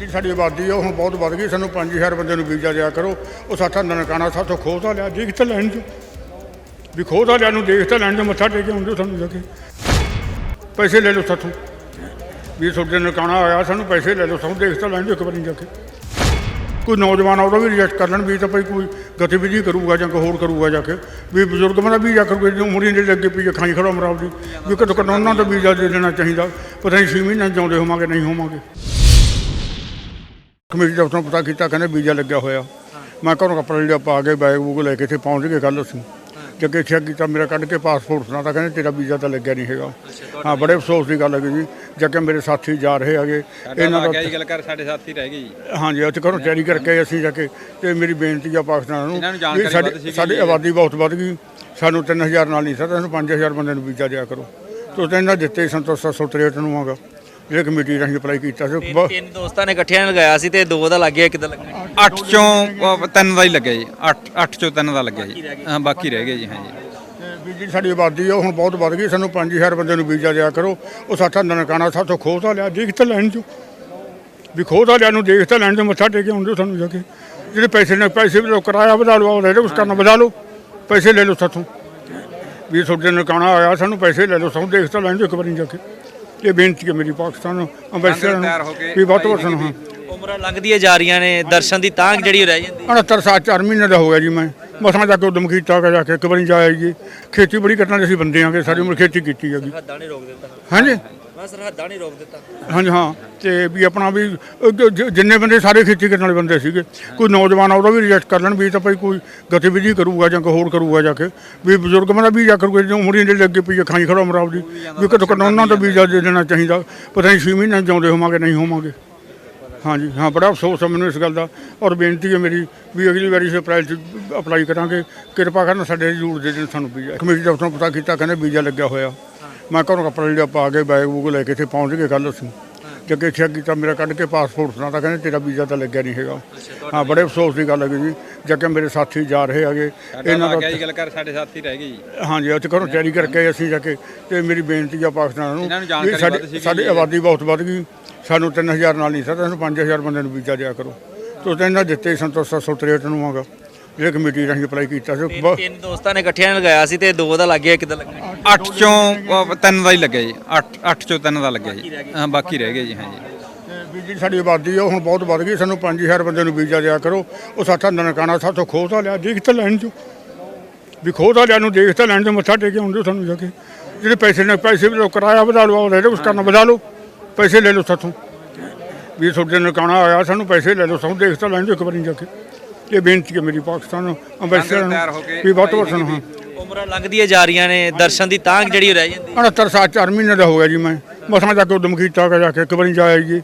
ਜਿਹੜੀ ਸਾਡੀ ਆਬਾਦੀ ਆ, ਉਹ ਬਹੁਤ ਵੱਧ ਗਈ, ਸਾਨੂੰ 5000 ਬੰਦੇ ਨੂੰ ਵੀਜ਼ਾ ਦਿਆ ਕਰੋ। ਉਹ ਸਾਥਾ ਨਨਕਾਣਾ ਸਾਥੋਂ ਖੋਹ ਤਾਂ ਲਿਆ, ਦੇਖ ਤਾਂ ਲੈਣ ਜੋ ਵੀ ਖੋਹ ਤਾਂ ਲਿਆ ਨੂੰ ਦੇਖ ਤਾਂ ਲੈਣ ਜੋ ਮੱਥਾ ਟੇਕ ਕੇ ਆਉਂਦੇ ਸਾਨੂੰ ਜਾ ਕੇ। ਪੈਸੇ ਲੈ ਲਓ ਸਾਥੋਂ। ਵੀ ਤੁਹਾਡੇ ਨਨਕਾਣਾ ਆਇਆ, ਸਾਨੂੰ ਪੈਸੇ ਲੈ ਲਓ, ਸਾਨੂੰ ਦੇਖ ਤਾਂ ਲੈਣ ਜੋ ਇੱਕ ਵਾਰੀ ਜਾ ਕੇ। ਕੋਈ ਨੌਜਵਾਨ ਉਹਦਾ ਵੀ ਰਿਜੈਕਟ ਕਰ ਲੈਣ, ਵੀ ਤਾਂ ਭਾਈ ਕੋਈ ਗਤੀਵਿਧੀ ਕਰੂਗਾ ਜਾਂ ਕੋਈ ਹੋਰ ਕਰੂਗਾ ਜਾ ਕੇ। ਵੀ ਬਜ਼ੁਰਗ ਬੰਦਾ ਵੀ ਜਾ ਕਰੂਗਾ ਜੀ ਉਮਰੀ ਦੇ ਅੱਗੇ ਪੀ ਖਾਈ ਖੜਾ ਮਰਾਬ ਦੀ। ਵੀ ਕਦੋਂ ਕਦੋਂ ਉਹਨਾਂ ਦਾ ਵੀਜ਼ਾ ਦੇ ਦੇਣਾ ਚਾਹੀਦਾ। ਪਤਾ ਨਹੀਂ ਛੇ ਮਹੀਨੇ ਜਾਉਂਦੇ ਹੋਵਾਂਗੇ, ਨਹੀਂ ਹੋਵਾਂਗੇ। ਕਮੇਟੀ ਦਫ਼ਤਰ ਨੂੰ ਪਤਾ ਕੀਤਾ ਕਹਿੰਦੇ ਵੀਜ਼ਾ ਲੱਗਿਆ ਹੋਇਆ। ਮੈਂ ਘਰੋਂ ਕੱਪੜਾ ਲੀੜਾ ਪਾ ਕੇ ਬੈਗ ਬੂਗ ਲੈ ਕੇ ਇੱਥੇ ਪਹੁੰਚ ਗਏ ਕੱਲ ਅਸੀਂ। ਜੱਗੇ ਚੈੱਕ ਕੀਤਾ ਮੇਰਾ ਕੱਢ ਕੇ ਪਾਸਪੋਰਟ ਸੁਣਾ ਤਾਂ ਕਹਿੰਦੇ ਤੇਰਾ ਵੀਜ਼ਾ ਤਾਂ ਲੱਗਿਆ ਨਹੀਂ ਹੈਗਾ। ਹਾਂ ਬੜੇ ਅਫਸੋਸ ਦੀ ਗੱਲ ਹੈਗੀ ਜੀ। ਜੱਗੇ ਮੇਰੇ ਸਾਥੀ ਜਾ ਰਹੇ ਹੈਗੇ ਇਹਨਾਂ ਦਾ ਗੱਲ ਕਰ ਸਾਡੇ ਸਾਥੀ ਰਹਿ ਗਏ ਜੀ। ਹਾਂਜੀ ਉੱਥੇ ਘਰੋਂ ਤਿਆਰੀ ਕਰਕੇ ਅਸੀਂ ਜਾ ਕੇ ਤੇ ਮੇਰੀ ਬੇਨਤੀ ਆ ਪਾਕਿਸਤਾਨ ਨੂੰ ਵੀ ਸਾਡੀ- ਸਾਡੀ। ਆਬਾਦੀ ਬਹੁਤ ਵੱਧ ਗਈ। ਸਾਨੂੰ 3000 ਨਾਲ ਨਹੀਂ ਸਰ ਸਾਨੂੰ 5000 ਬੰਦੇ ਨੂੰ ਵੀਜ਼ਾ ਦਿਆ ਕਰੋ। ਤੋ ਇਹਨਾਂ ਦਿੱਤੇ ਸੰਤੋਸ਼ 763 ਨੂੰ ਆਗਾ। ਜਿਹੜੇ ਕਮੇਟੀ ਰਾਹੀਂ ਅਪਲਾਈ ਕੀਤਾ ਸੀ। ਤਿੰਨ ਤਿੰਨ ਦੋਸਤਾਂ ਨੇ ਇਕੱਠਿਆਂ ਨੇ ਲਗਾਇਆ ਸੀ ਤੇ ਦੋ ਦਾ ਲੱਗ ਗਿਆ ਕਿਦਾਂ ਲੱਗਣਾ 8 ਚੋਂ ਅ, ਤਿੰਨ ਦਾ ਹੀ ਲੱਗਿਆ ਜੀ। 8 8 ਚੋਂ ਤਿੰਨ ਦਾ ਲੱਗਿਆ ਜੀ। ਹਾਂ ਬਾਕੀ ਰਹਿ ਗਏ ਜੀ ਹਾਂ ਜੀ ਤੇ ਵੀ ਸਾਡੀ ਆਬਾਦੀ ਆ ਉਹ ਹੁਣ ਬਹੁਤ ਵੱਧ ਗਈ। ਸਾਨੂੰ 5000 ਬੰਦੇ ਨੂੰ ਵੀਜ਼ਾ ਦਿਆ ਕਰੋ। ਉਹ ਸਾਥਾ ਨਨਕਾਣਾ ਸਾਥੋਂ ਖੋਹ ਤਾਂ ਲਿਆ ਦੇਖ ਤਾਂ ਲੈਣ ਜੋ ਵੀ ਖੋਹ ਤਾਂ ਲਿਆ ਨੂੰ ਦੇਖ ਤਾਂ ਲੈਣ ਜੋ ਮੱਥਾ ਟੇਕ ਕੇ ਆਉਂਦੇ ਸਾਨੂੰ ਜਾ ਕੇ। ਜਿਹੜੇ ਪੈਸੇ ਨੇ ਪੈਸੇ ਵੀ ਲੋ ਕਿਰਾਇਆ ਵਧਾ ਲਓ ਉਹ ਲੈ ਲਓ ਉਸ ਕਰਨਾ ਵਧਾ ਲਓ। ਪੈਸੇ ਲੈ ਲਓ ਸਾਥੋਂ। ਵੀ ਤੁਹਾਡੇ ਨਨਕਾਣਾ ਆਇਆ ਸਾਨੂੰ ਪੈਸੇ ਲੈ ਲਓ ਸਾਨੂੰ ਦੇਖ ਤਾਂ ਲੈਣ ਜੋ ਇੱਕ ਵਾਰੀ ਜਾ ਕੇ। ਇਹ ਬੇਨਤੀ ਹੈ ਮੇਰੀ ਪਾਕਿਸਤਾਨ ਅੰਬੈਸਡਰ ਤਿਆਰ ਹੋ ਨੂੰ ਵੀ ਵੱਧ ਤੋਂ ਵੱਧ ਸਾਨੂੰ ਹਾਂ ਉਮਰਾਂ ਲੰਘਦੀਆਂ ਜਾ ਰਹੀਆਂ ਨੇ ਦਰਸ਼ਨ ਦੀ ਤਾਂਘ ਜਿਹੜੀ ਰਹਿ ਜਾਂਦੀ 69 ਸਾਲ ਚਾਰ ਮਹੀਨੇ ਦਾ ਹੋ ਗਿਆ ਜੀ ਮੈਂ। ਮਸਾਂ ਜਾ ਕੇ ਉਦਮ ਕੀਤਾ ਕਿ ਜਾ ਕੇ ਇੱਕ ਵਾਰੀ ਜਾ ਆਈਏ ਖੇਤੀ ਬੜੀ ਕਰਨਾ ਅਸੀਂ ਬੰਦੇ ਆਂਗੇ ਸਾਰੀ ਉਮਰ ਖੇਤੀ ਕੀਤੀ ਹੈਗੀ। ਸਰਹੱਦਾਂ ਨਹੀਂ ਰੋਕ ਦਿੱਤਾ। ਹਾਂਜੀ। ਮੈਂ ਸਰਹੱਦਾਂ ਨਹੀਂ ਰੋਕ ਦਿੱਤਾ। ਹਾਂਜੀ ਹਾਂ। ਤੇ ਵੀ ਆਪਣਾ ਵੀ ਜਿੰਨੇ ਬੰਦੇ ਸਾਰੇ ਖੇਤੀ ਕਰਨ ਵਾਲੇ ਬੰਦੇ ਸੀਗੇ ਕੋਈ ਨੌਜਵਾਨ ਉਹਦਾ ਵੀ ਰਿਜੈਕਟ ਕਰ ਲੈਣ ਵੀ ਤਾਂ ਭਾਈ ਕੋਈ ਗਤੀਵਿਧੀ ਕਰੂਗਾ ਜਾਂ ਕੋਈ ਹੋਰ ਕਰੂਗਾ ਜਾ ਕੇ। ਵੀ ਬਜ਼ੁਰਗ ਬੰਦਾ ਵੀ ਜਾ ਕਰੂਗਾ ਜੀ ਉਮਰੀ ਦੇ ਅੱਗੇ ਪਈ ਖਾਈ ਖੜਾ ਮਰਾਬ ਦੀ ਵੀ ਕਦੋਂ ਕਦੋਂ ਉਹਨਾਂ ਦਾ ਵੀਜ਼ਾ ਦੇ ਦੇਣਾ ਚਾਹੀਦਾ ਪਤਾ ਨਹੀਂ ਛੇ ਮਹੀਨੇ ਜਿਉਂਦੇ ਹੋਵਾਂਗੇ ਨਹੀਂ ਹੋਵਾਂਗੇ। ਹਾਂਜੀ ਹਾਂ ਬੜਾ ਅਫਸੋਸ ਹੈ ਮੈਨੂੰ ਇਸ ਗੱਲ ਦਾ ਔਰ ਬੇਨਤੀ ਹੈ ਮੇਰੀ ਵੀ ਅਗਲੀ ਵਾਰੀ ਅਪ੍ਰੈਲ 'ਚ ਅਪਲਾਈ ਕਰਾਂਗੇ। ਕਿਰਪਾ ਕਰਨ ਸਾਡੇ ਜ਼ਰੂਰ ਦੇ ਦੇਣ ਸਾਨੂੰ ਵੀਜ਼ਾ। ਕਮੇਟੀ ਦਫ਼ਤਰ ਨੂੰ ਪਤਾ ਕੀਤਾ ਕਹਿੰਦੇ ਵੀਜ਼ਾ ਲੱਗਿਆ ਹੋਇਆ। ਮੈਂ ਘਰੋਂ ਕੱਪੜਾ ਲੀੜਾ ਪਾ ਕੇ ਬੈਗ ਬੂਗ ਲੈ ਕੇ ਇੱਥੇ ਪਹੁੰਚ ਗਏ ਕੱਲ ਅਸੀਂ। ਜੱਗੇ ਚੈੱਕ ਕੀਤਾ ਮੇਰਾ ਕੱਢ ਕੇ ਪਾਸਪੋਰਟ ਸੁਣਾ ਤਾਂ ਕਹਿੰਦੇ ਤੇਰਾ ਵੀਜ਼ਾ ਤਾਂ ਲੱਗਿਆ ਨਹੀਂ ਹੈਗਾ। ਹਾਂ ਬੜੇ ਅਫਸੋਸ ਦੀ ਗੱਲ ਹੈਗੀ ਜੀ। ਜੱਗੇ ਮੇਰੇ ਸਾਥੀ ਜਾ ਰਹੇ ਹੈਗੇ ਇਹਨਾਂ ਦਾ ਗੱਲ ਕਰ ਸਾਡੇ ਸਾਥੀ ਰਹਿ ਗਏ ਜੀ। ਹਾਂਜੀ ਉੱਥੇ ਘਰੋਂ ਤਿਆਰੀ ਕਰਕੇ ਅਸੀਂ ਜਾ ਕੇ ਤੇ ਮੇਰੀ ਬੇਨਤੀ ਆ ਪਾਕਿਸਤਾਨ ਨੂੰ ਵੀ ਸਾਡੀ-। ਆਬਾਦੀ ਬਹੁਤ ਵੱਧ ਗਈ। ਸਾਨੂੰ 3000 ਨਾਲ ਨਹੀਂ ਸਰ ਸਾਨੂੰ 5000 ਬੰਦੇ ਨੂੰ ਵੀਜ਼ਾ ਦਿਆ ਕਰੋ। ਤੋ ਇਹਨਾਂ ਦਿੱਤੇ ਸੰਤੋਸ਼ 763 ਨੂੰ ਆਗਾ। ਜਿਹੜੇ ਕਮੇਟੀ ਰਾਹੀਂ ਅਪਲਾਈ ਕੀਤਾ ਸੀ। ਤਿੰਨ ਤਿੰਨ ਦੋਸਤਾਂ ਨੇ ਇਕੱਠਿਆਂ ਨੇ ਲਗਾਇਆ ਸੀ ਤੇ ਦੋ ਦਾ ਲੱਗ ਗਿਆ ਕਿਦਾਂ ਲੱਗਣਾ 8 ਚੋਂ ਅ, ਤਿੰਨ ਦਾ ਹੀ ਲੱਗਿਆ ਜੀ। 8 8 ਚੋਂ ਤਿੰਨ ਦਾ ਲੱਗਿਆ ਜੀ। ਹਾਂ ਬਾਕੀ ਰਹਿ ਗਏ ਜੀ ਹਾਂ ਜੀ। ਤੇ ਵੀ ਜਿਹੜੀ ਸਾਡੀ ਆਬਾਦੀ ਆ ਉਹ ਹੁਣ ਬਹੁਤ ਵੱਧ ਗਈ। ਸਾਨੂੰ 5000 ਬੰਦੇ ਨੂੰ ਵੀਜ਼ਾ ਦਿਆ ਕਰੋ। ਉਹ ਸਾਥਾ ਨਨਕਾਣਾ ਸਾਥੋਂ ਖੋਹ ਤਾਂ ਲਿਆ ਦੇਖ ਤਾਂ ਲੈਣ ਜੋ ਵੀ ਖੋਹ ਤਾਂ ਲਿਆ ਨੂੰ ਦੇਖ ਤਾਂ ਲੈਣ ਜੋ ਮੱਥਾ ਟੇਕ ਕੇ ਆਉਂਦੇ ਸਾਨੂੰ ਜਾ ਕੇ। ਜਿਹੜੇ ਪੈਸੇ ਨੇ ਪੈਸੇ ਵੀ ਲੋ ਕਿਰਾਇਆ ਵਧਾ ਲਓ ਉਹ ਲੈ ਲਓ ਉਸ ਕਰਨਾ ਵਧਾ ਲਓ। ਪੈਸੇ ਲੈ ਲਓ ਸਾਥੋਂ। ਵੀ ਤੁਹਾਡੇ ਨਨਕਾਣਾ ਆਇਆ ਸਾਨੂੰ ਪੈਸੇ ਲੈ ਲਓ ਸਾਨੂੰ ਦੇਖ ਤਾਂ ਲੈਣ ਜੋ ਇੱਕ ਵਾਰੀ ਜਾ ਕੇ। ਇਹ ਬੇਨਤੀ ਹੈ ਮੇਰੀ ਪਾਕਿਸਤਾਨ ਹੋ ਕੇ ਨੂੰ ਵੀ ਵੱਧ ਤੋਂ ਵੱਧ ਸਾਨੂੰ ਹਾਂ ਉਮਰਾਂ ਲੰਘਦੀਆਂ ਜਾ ਰਹੀਆਂ ਨੇ ਦਰਸ਼ਨ ਦੀ ਤਾਂਘ ਜਿਹੜੀ ਰਹਿ ਜਾਂਦੀ 69 ਸਾਲ ਚਾਰ ਮਹੀਨੇ ਦਾ ਹੋ ਗਿਆ ਜੀ ਮੈਂ। ਮਸਾਂ ਜਾ ਕੇ ਉਦਮ ਕੀਤਾ ਕਿ ਜਾ ਕੇ ਇੱਕ ਵਾਰੀ ਜਾ। ਆਈਏ